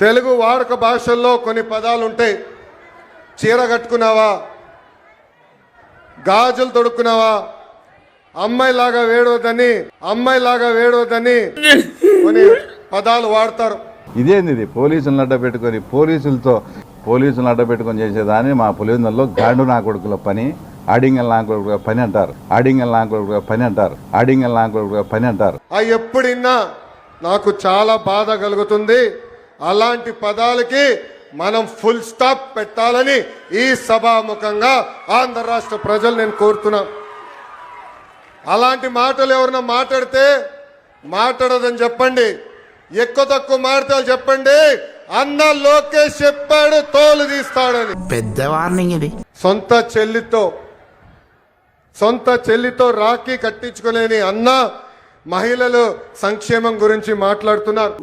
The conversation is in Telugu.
తెలుగు వాడుక భాషల్లో కొన్ని పదాలు ఉంటాయి చీర కట్టుకున్నావా? గాజులు తొడుక్కున్నావా? అమ్మాయిలాగా వేడవద్దని అమ్మాయిలాగా వేడవద్దని కొన్ని పదాలు వాడతారు. ఇదేంది ఇది? పోలీసులను అడ్డ పెట్టుకొని పోలీసులతో పోలీసులను అడ్డ పెట్టుకొని చేసేదాన్ని. మా పులివెందుల్లో గాండు నా కొడుకుల పని ఆడింగల్ నా కొడుకుల పని అంటారు. ఆడింగల్ నా కొడుకుల పని అంటారు. ఆడింగల్ నా కొడుకుల పని అంటారు. ఆ ఎప్పుడిన్నా నాకు చాలా బాధ కలుగుతుంది. అలాంటి పదాలకి మనం ఫుల్ స్టాప్ పెట్టాలని ఈ సభాముఖంగా ఆంధ్ర రాష్ట్ర ప్రజలు నేను కోరుతున్నా. అలాంటి మాటలు ఎవరన్నా మాట్లాడితే మాట్లాడదని చెప్పండి. ఎక్కువ తక్కువ మాట్లాడాలి చెప్పండి. అన్న లోకేష్ చెప్పాడు తోలు తీస్తాడని. పెద్ద వార్నింగ్ ఇది. సొంత చెల్లితో సొంత చెల్లితో రాఖీ కట్టించుకోలేని అన్న మహిళలు సంక్షేమం గురించి మాట్లాడుతున్నారు.